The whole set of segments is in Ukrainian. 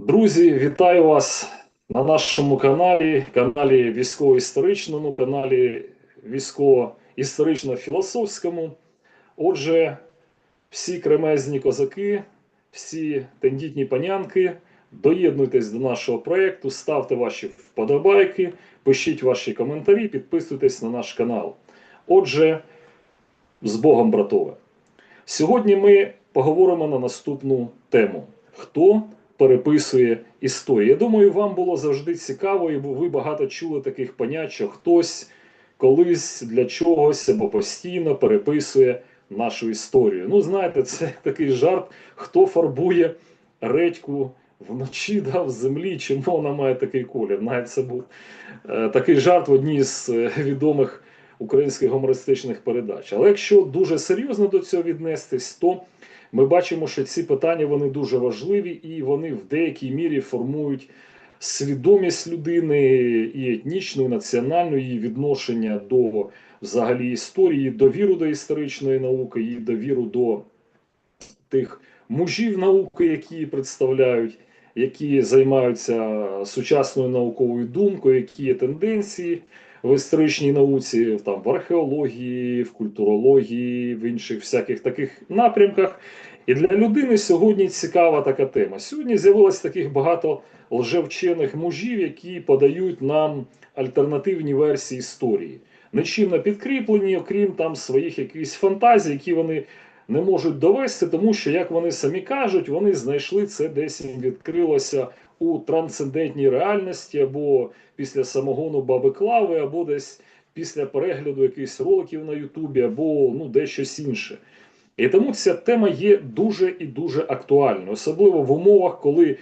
Друзі, вітаю вас на нашому каналі, каналі військово-історичному, каналі військово-історично-філософському. Отже, всі кремезні козаки, всі тендітні панянки, доєднуйтесь до нашого проєкту, ставте ваші вподобайки, пишіть ваші коментарі, підписуйтесь на наш канал. Отже, з Богом, братове. Сьогодні ми поговоримо на наступну тему: хто переписує історію. Я думаю, вам було завжди цікаво, і ви багато чули таких понять, що хтось колись для чогось або постійно переписує нашу історію. Ну, знаєте, це такий жарт, хто фарбує редьку вночі да, в землі, чому вона має такий колір. Навіть це був е, такий жарт в одній з е, відомих українських гумористичних передач. Але якщо дуже серйозно до цього віднестись, то ми бачимо, що ці питання вони дуже важливі і вони в деякій мірі формують свідомість людини і етнічну, і національну її відношення до взагалі історії, довіру до історичної науки, і довіру до тих мужів науки, які представляють, які займаються сучасною науковою думкою, які є тенденції в історичній науці, там в археології, в культурології, в інших всяких таких напрямках. І для людини сьогодні цікава така тема. Сьогодні з'явилось таких багато лжевчених мужів, які подають нам альтернативні версії історії, нічим не підкріплені, окрім там своїх якихось фантазій, які вони не можуть довести, тому що, як вони самі кажуть, вони знайшли це десь відкрилося у трансцендентній реальності, або після самогону Баби Клави, або десь після перегляду якихось роликів на Ютубі, або ну, дещось інше. І тому ця тема є дуже і дуже актуальною, особливо в умовах, коли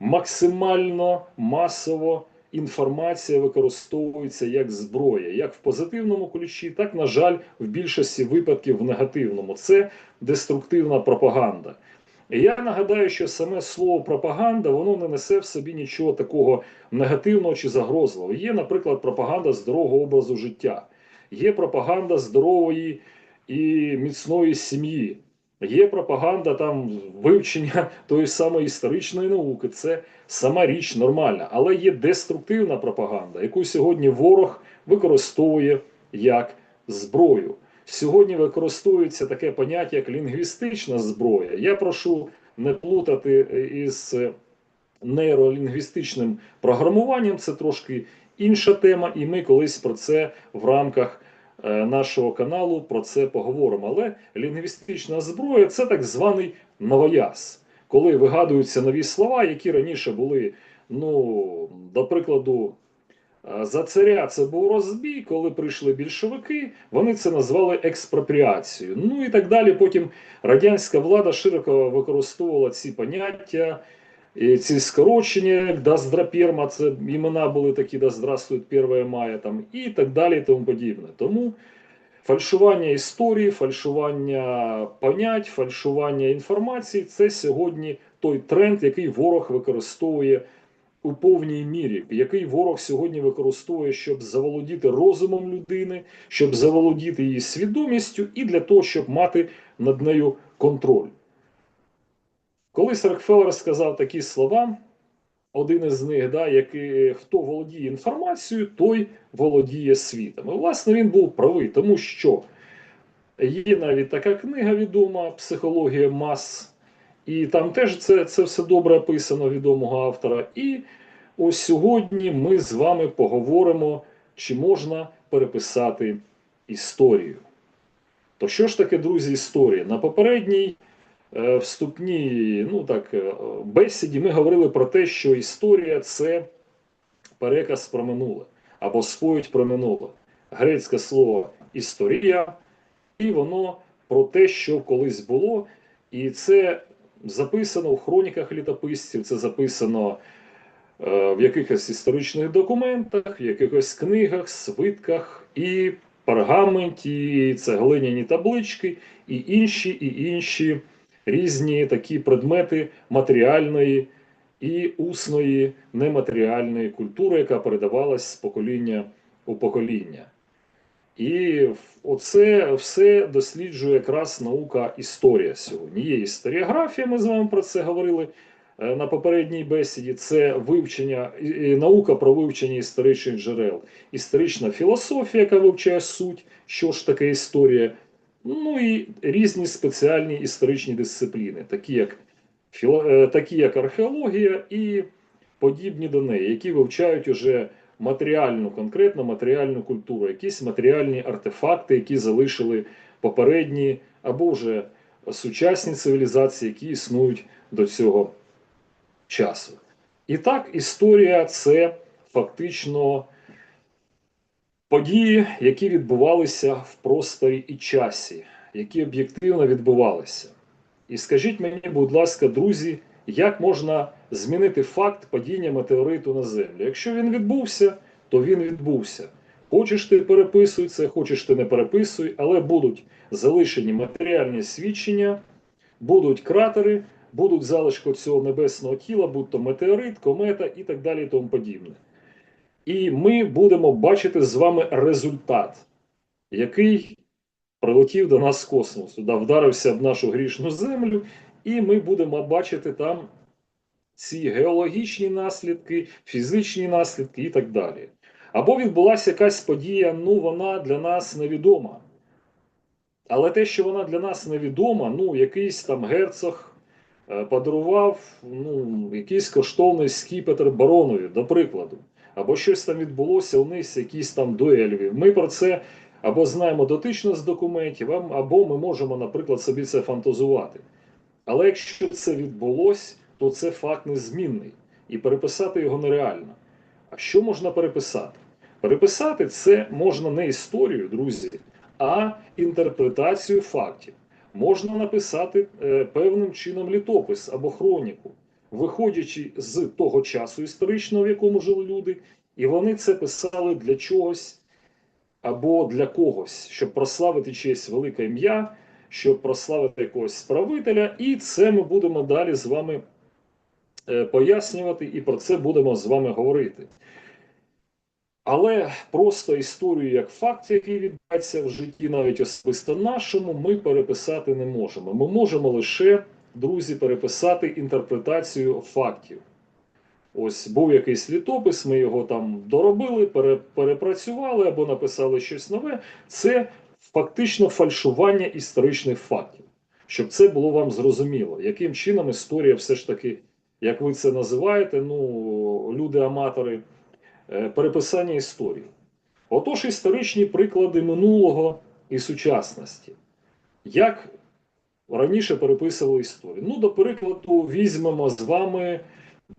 максимально масово інформація використовується як зброя, як в позитивному ключі, так, на жаль, в більшості випадків в негативному. Це деструктивна пропаганда. Я нагадаю, що саме слово пропаганда воно не несе в собі нічого такого негативного чи загрозливого. Є, наприклад, пропаганда здорового образу життя, є пропаганда здорової і міцної сім'ї. Є пропаганда там вивчення тої самої історичної науки. Це сама річ нормальна, але є деструктивна пропаганда, яку сьогодні ворог використовує як зброю. Сьогодні використовується таке поняття, як лінгвістична зброя. Я прошу не плутати із нейролінгвістичним програмуванням. Це трошки інша тема, і ми колись про це в рамках е, нашого каналу про це поговоримо. Але лінгвістична зброя це так званий новояз, коли вигадуються нові слова, які раніше були, ну, до прикладу. За царя це був розбій, коли прийшли більшовики, вони це назвали експропріацією. Ну і так далі. Потім радянська влада широко використовувала ці поняття, і ці скорочення, як Даздрапєрма, це імена були такі, да здравствует 1 мая, там, і так далі, і тому подібне. Тому фальшування історії, фальшування понять, фальшування інформації це сьогодні той тренд, який ворог використовує у повній мірі, який ворог сьогодні використовує, щоб заволодіти розумом людини, щоб заволодіти її свідомістю, і для того, щоб мати над нею контроль. Колись Рокфеллер сказав такі слова, один із них, да, який, хто володіє інформацією, той володіє світом. І, власне, він був правий, тому що є навіть така книга відома Психологія мас. І там теж це це все добре описано відомого автора. І ось сьогодні ми з вами поговоримо, чи можна переписати історію. То що ж таке, друзі, історія? На попередній е, вступній ну так, е, бесіді ми говорили про те, що історія це переказ про минуле або сповідь про минуле. Грецьке слово історія, і воно про те, що колись було. І це записано в хроніках літописців, це записано е, в якихось історичних документах, в якихось книгах, свитках і пергаменті, і цеглиняні таблички, і інші, і інші різні такі предмети матеріальної і усної нематеріальної культури, яка передавалась з покоління у покоління. І оце все досліджує якраз наука історія сьогодні. Є історіографія, ми з вами про це говорили е, на попередній бесіді, це вивчення і- наука про вивчення історичних джерел, історична філософія, яка вивчає суть, що ж таке історія, ну і різні спеціальні історичні дисципліни, такі як, е, такі як археологія і подібні до неї, які вивчають уже матеріальну, конкретно матеріальну культуру, якісь матеріальні артефакти, які залишили попередні або вже сучасні цивілізації, які існують до цього часу. І так, історія це фактично події, які відбувалися в просторі і часі, які об'єктивно відбувалися. І скажіть мені, будь ласка, друзі, як можна змінити факт падіння метеориту на землю? Якщо він відбувся, то він відбувся. Хочеш ти переписуй це, хочеш ти не переписуй, але будуть залишені матеріальні свідчення, будуть кратери, будуть залишки цього небесного тіла, будь то метеорит, комета і так далі, і тому подібне. І ми будемо бачити з вами результат, який прилетів до нас з космосу, да, вдарився в нашу грішну землю, і ми будемо бачити там ці геологічні наслідки, фізичні наслідки і так далі. Або відбулася якась подія, ну вона для нас невідома. Але те, що вона для нас невідома, ну, якийсь там герцог е, подарував ну, якийсь коштовний скіпетр баронові, до прикладу. Або щось там відбулося у них якісь там дуелі. Ми про це або знаємо дотично з документів, або ми можемо, наприклад, собі це фантазувати. Але якщо це відбулось, то це факт незмінний. І переписати його нереально. А що можна переписати? Переписати це можна не історію, друзі, а інтерпретацію фактів. Можна написати е, певним чином літопис або хроніку, виходячи з того часу історичного, в якому жили люди, і вони це писали для чогось або для когось, щоб прославити чиєсь велике ім'я, щоб прославити якогось правителя, і це ми будемо далі з вами е, пояснювати, і про це будемо з вами говорити. Але просто історію як факт, який відбувається в житті, навіть особисто нашому, ми переписати не можемо. Ми можемо лише, друзі, переписати інтерпретацію фактів. Ось був якийсь літопис, ми його там доробили, перепрацювали або написали щось нове. Це фактично фальшування історичних фактів, щоб це було вам зрозуміло, яким чином історія все ж таки, як ви це називаєте, ну, люди-аматори, е, переписання історії. Отож, історичні приклади минулого і сучасності. Як раніше переписували історію? Ну, до прикладу, візьмемо з вами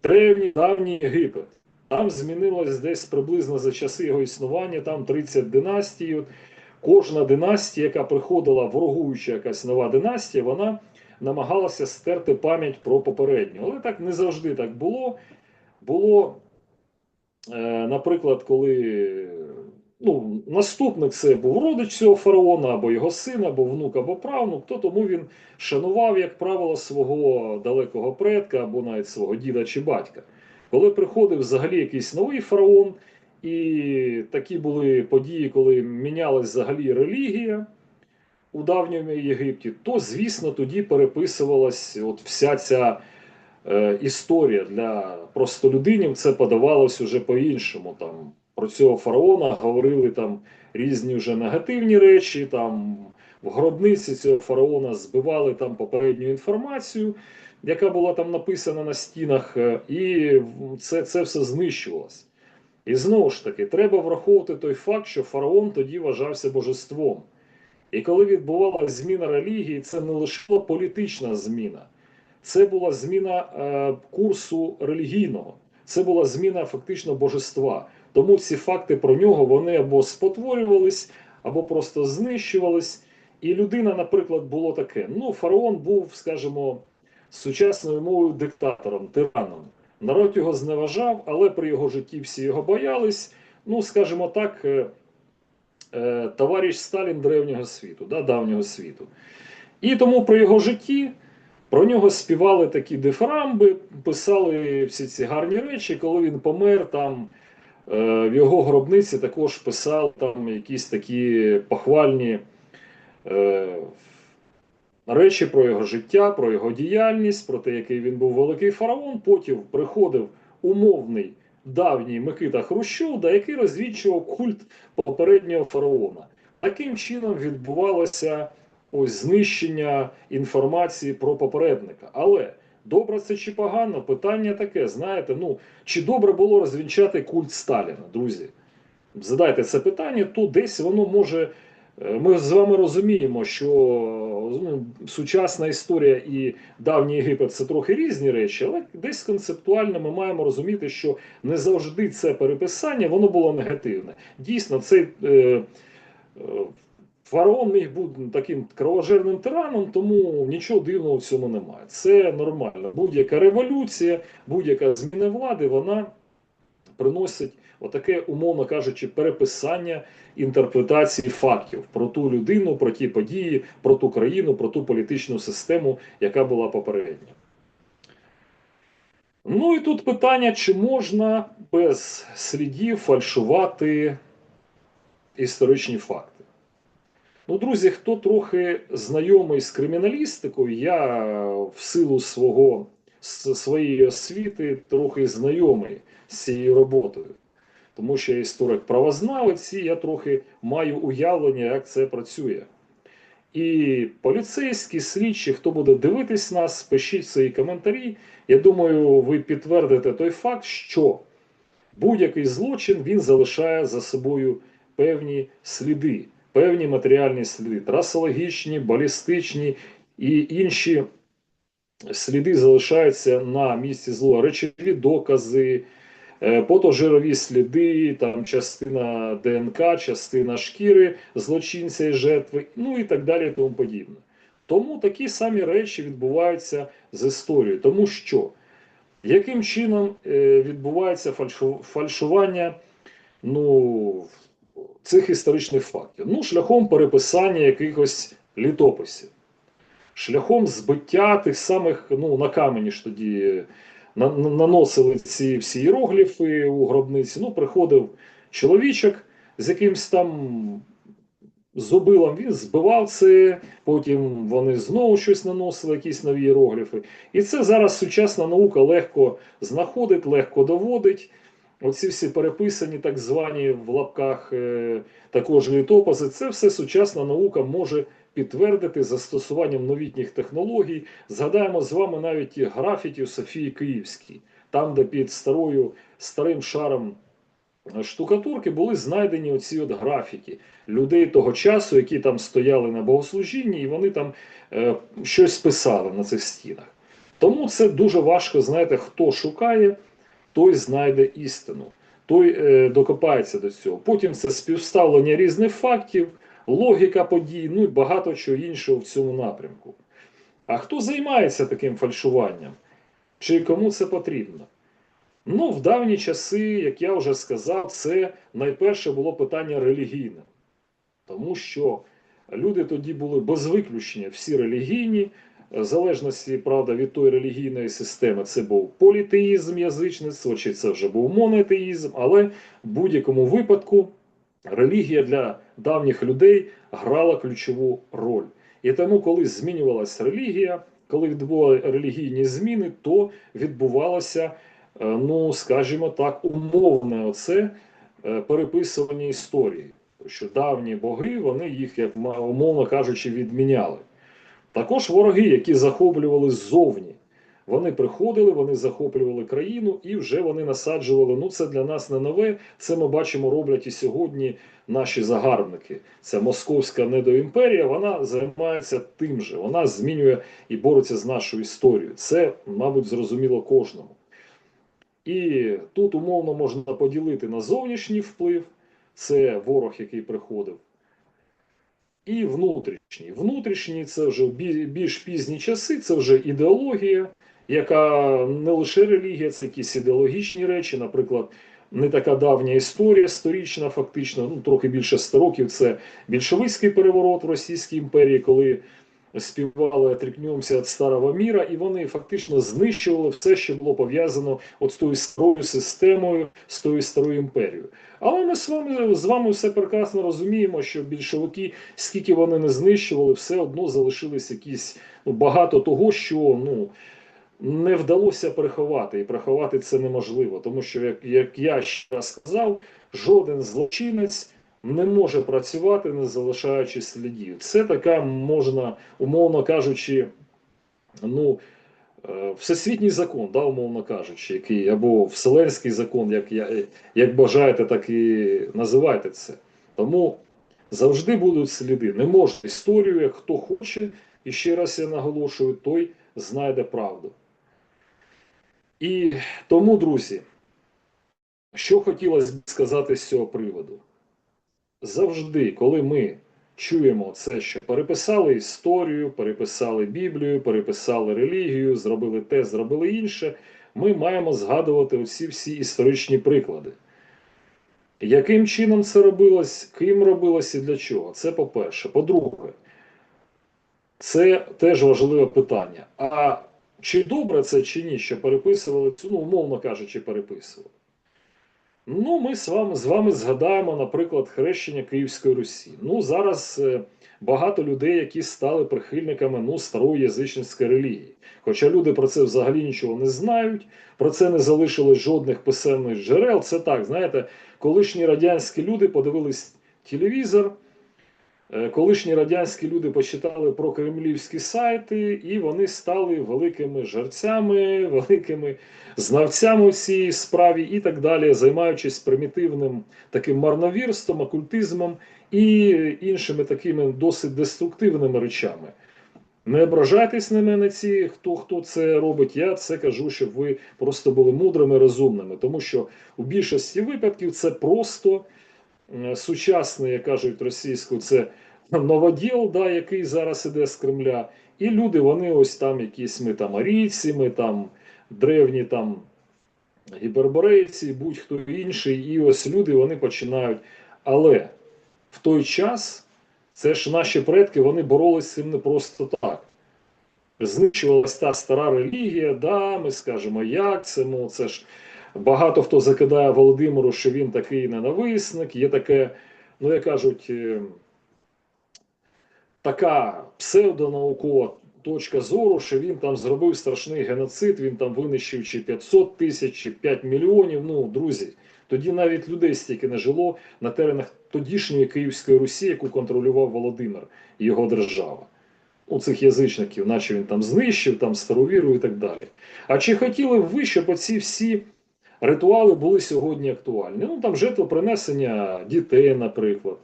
древній давній Єгипет. Там змінилось десь приблизно за часи його існування, там 30 династій. Кожна династія, яка приходила, ворогуюча якась нова династія, вона намагалася стерти пам'ять про попередню. Але так не завжди так було. Було, е, наприклад, коли ну, наступник це був родич цього фараона, або його син, або внук, або правнук, то тому він шанував, як правило, свого далекого предка, або навіть свого діда чи батька. Коли приходив взагалі якийсь новий фараон, і такі були події, коли мінялась взагалі релігія у давньому Єгипті, то, звісно, тоді переписувалась от вся ця е, історія для простолюдинів. Це подавалось уже по-іншому. Там про цього фараона говорили там різні вже негативні речі. Там в гробниці цього фараона збивали там попередню інформацію, яка була там написана на стінах, е, і це, це все знищувалось. І знову ж таки, треба враховувати той факт, що фараон тоді вважався божеством. І коли відбувалася зміна релігії, це не лише політична зміна, це була зміна е, курсу релігійного, це була зміна фактично божества. Тому ці факти про нього вони або спотворювались, або просто знищувались. І людина, наприклад, було таке: ну, фараон був, скажімо, сучасною мовою диктатором, тираном. Народ його зневажав, але при його житті всі його боялись. Ну, скажімо так, е, е, товариш Сталін древнього світу, да, давнього світу. І тому при його житті про нього співали такі дифрамби, писали всі ці гарні речі. Коли він помер, там е, в його гробниці також писали там якісь такі похвальні речі про його життя, про його діяльність, про те, який він був великий фараон. Потім приходив умовний давній Микита Хрущов, який розвідчував культ попереднього фараона. Таким чином відбувалося ось знищення інформації про попередника. Але добре це чи погано? Питання таке: знаєте, ну чи добре було розвінчати культ Сталіна, друзі? Задайте це питання, то десь воно може. Е, Ми з вами розуміємо, що ну, сучасна історія і давній Єгипет це трохи різні речі, але десь концептуально ми маємо розуміти, що не завжди це переписання воно було негативне. Дійсно, цей е, е, фараон міг бути таким кровожерним тираном, тому нічого дивного в цьому немає. Це нормально. Будь-яка революція, будь-яка зміна влади, вона приносить отаке, умовно кажучи, переписання інтерпретації фактів про ту людину, про ті події, про ту країну, про ту політичну систему, яка була попередня. Ну і тут питання, чи можна без слідів фальшувати історичні факти. Ну, друзі, хто трохи знайомий з криміналістикою, я в силу свого, с- своєї освіти трохи знайомий з цією роботою. Тому що я історик правознавець, і я трохи маю уявлення, як це працює. І поліцейські, слідчі, хто буде дивитись нас, пишіть свої коментарі. Я думаю, ви підтвердите той факт, що будь-який злочин він залишає за собою певні сліди, певні матеріальні сліди, трасологічні, балістичні і інші сліди залишаються на місці зло, речові докази, е, потожирові сліди, там частина ДНК, частина шкіри злочинця і жертви, ну і так далі, і тому подібне. Тому такі самі речі відбуваються з історією, тому що яким чином е, відбувається фальшу- фальшування ну, цих історичних фактів? Ну, шляхом переписання якихось літописів, шляхом збиття тих самих, ну, на камені ж тоді на- на- наносили ці всі іерогліфи у гробниці. Ну, приходив чоловічок з якимсь там зубилом, він збивав це, потім вони знову щось наносили, якісь нові іерогліфи. І це зараз сучасна наука легко знаходить, легко доводить. Оці всі переписані, так звані в лапках е, також літописи, це все сучасна наука може підтвердити застосуванням новітніх технологій. Згадаємо з вами навіть і графіті Софії Київській, там, де під старою старим шаром штукатурки були знайдені оці от графіки людей того часу, які там стояли на богослужінні, і вони там е, щось писали на цих стінах. Тому це дуже важко, знаєте, хто шукає, той знайде істину, той е, докопається до цього. Потім це співставлення різних фактів, логіка подій, ну і багато чого іншого в цьому напрямку. А хто займається таким фальшуванням? Чи кому це потрібно? Ну, в давні часи, як я вже сказав, це найперше було питання релігійне. Тому що люди тоді були без виключення всі релігійні, в залежності, правда, від тої релігійної системи, це був політеїзм, язичництво, чи це вже був монотеїзм, але в будь-якому випадку релігія для давніх людей грала ключову роль. І тому, коли змінювалася релігія, коли відбували релігійні зміни, то відбувалося, е, ну скажімо так, умовне оце е, переписування історії. Що давні боги, вони їх, як умовно кажучи, відміняли. Також вороги, які захоплювали ззовні. Вони приходили, вони захоплювали країну і вже вони насаджували. Ну, це для нас не нове. Це ми бачимо, роблять і сьогодні наші загарбники. Це московська недоімперія. Вона займається тим же. Вона змінює і бореться з нашою історією. Це, мабуть, зрозуміло кожному. І тут умовно можна поділити на зовнішній вплив, це ворог, який приходив, і внутрішній. Внутрішній це вже більш пізні часи, це вже ідеологія, яка не лише релігія, це якісь ідеологічні речі, наприклад. Не така давня історія, сторічна, фактично, ну трохи більше 100 років. Це більшовицький переворот в Російській імперії, коли співали «Отрікнемося від старого міра, і вони фактично знищували все, що було пов'язано от з тою старою системою, з тою старою імперією. Але ми з вами з вами все прекрасно розуміємо, що більшовики, скільки вони не знищували, все одно залишились якісь ну, багато того, що ну. Не вдалося приховати, і приховати це неможливо, тому що, як, як я ще раз сказав, жоден злочинець не може працювати, не залишаючи слідів. Це така можна, умовно кажучи, ну, е, всесвітній закон, да, умовно кажучи, який, або вселенський закон, як, як бажаєте, так і називайте це. Тому завжди будуть сліди. Не можна історію, як хто хоче, і ще раз я наголошую, той знайде правду. І тому, друзі, що хотілося б сказати з цього приводу? Завжди, коли ми чуємо це, що переписали історію, переписали Біблію, переписали релігію, зробили те, зробили інше, ми маємо згадувати оці всі історичні приклади. Яким чином це робилось, ким робилось і для чого? Це по-перше. По-друге, це теж важливе питання. А чи добре це чи ні, що переписували ну, умовно кажучи, переписували? Ну, ми з вами, з вами згадаємо, наприклад, хрещення Київської Русі. Ну, зараз е, багато людей, які стали прихильниками ну, старої язичницької релігії. Хоча люди про це взагалі нічого не знають, про це не залишилось жодних писемних джерел. Це так, знаєте, колишні радянські люди подивились телевізор, колишні радянські люди почитали про кремлівські сайти, і вони стали великими жерцями, великими знавцями у цій справі і так далі, займаючись примітивним таким марновірством, окультизмом і іншими такими досить деструктивними речами. Не ображайтесь на мене, ці, хто хто це робить. Я це кажу, щоб ви просто були мудрими, розумними, тому що у більшості випадків це просто е, сучасний, як кажуть російською, це новоділ, да, який зараз іде з Кремля. І люди, вони ось там якісь ми там арійці, ми там древні там гіперборейці, будь-хто інший, і ось люди вони починають. Але в той час це ж наші предки вони боролися з цим не просто так. Знищувалася та стара релігія, да, ми скажемо, як це, ну це ж багато хто закидає Володимиру, що він такий ненависник, є таке, ну як кажуть, е, така псевдонаукова точка зору, що він там зробив страшний геноцид, він там винищив чи 500 тисяч, чи 5 мільйонів. Ну, друзі, тоді навіть людей стільки не жило на теренах тодішньої Київської Русі, яку контролював Володимир і його держава. У цих язичників, наче він там знищив, там стару віру і так далі. А чи хотіли б ви, щоб оці всі ритуали були сьогодні актуальні? Ну там жертвопринесення дітей, наприклад,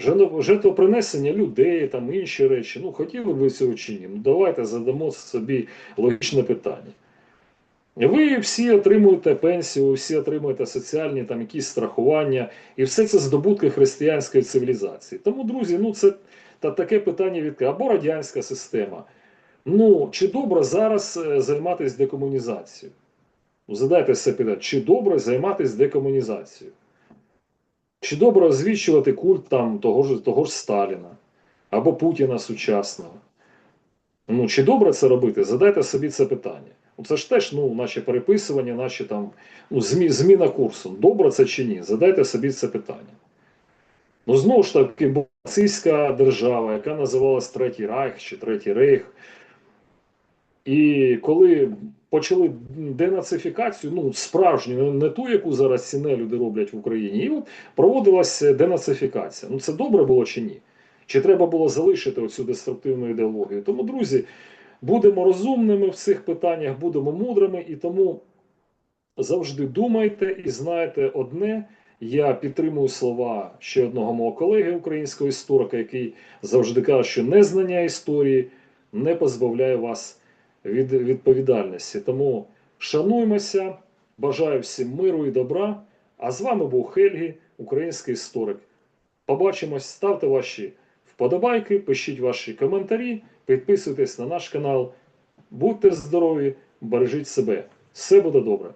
жертв- жертвопринесення людей, там інші речі. Ну, хотіли б ви цього чи ні? Ну, давайте задамо собі логічне питання. Ви всі отримуєте пенсію, всі отримуєте соціальні там якісь страхування, і все це здобутки християнської цивілізації. Тому, друзі, ну це та таке питання від або радянська система. Ну чи добре зараз е, займатися декомунізацією? Ну, задайте себе питання, чи добре займатися декомунізацією? Чи добре озвічувати культ там того ж того ж Сталіна або Путіна сучасного? Ну, чи добре це робити? Задайте собі це питання. Ну, Це ж теж ну, наші переписування, наші там ну, змі, зміна курсу. Добре це чи ні? Задайте собі це питання. Ну, знову ж таки, була нацистська держава, яка називалась Третій Райх чи Третій Рейх. І коли почали денацифікацію, ну справжню, не- ту, яку зараз ціне люди роблять в Україні, і от проводилася денацифікація. Ну це добре було чи ні? Чи треба було залишити оцю деструктивну ідеологію? Тому, друзі, будемо розумними в цих питаннях, будемо мудрими, і тому завжди думайте і знайте одне. Я підтримую слова ще одного мого колеги, українського історика, який завжди каже, що незнання історії не позбавляє вас від відповідальності. Тому шануймося, бажаю всім миру і добра. А з вами був Хельгі, український історик. Побачимось, ставте ваші вподобайки, пишіть ваші коментарі, підписуйтесь на наш канал. Будьте здорові, бережіть себе. Все буде добре.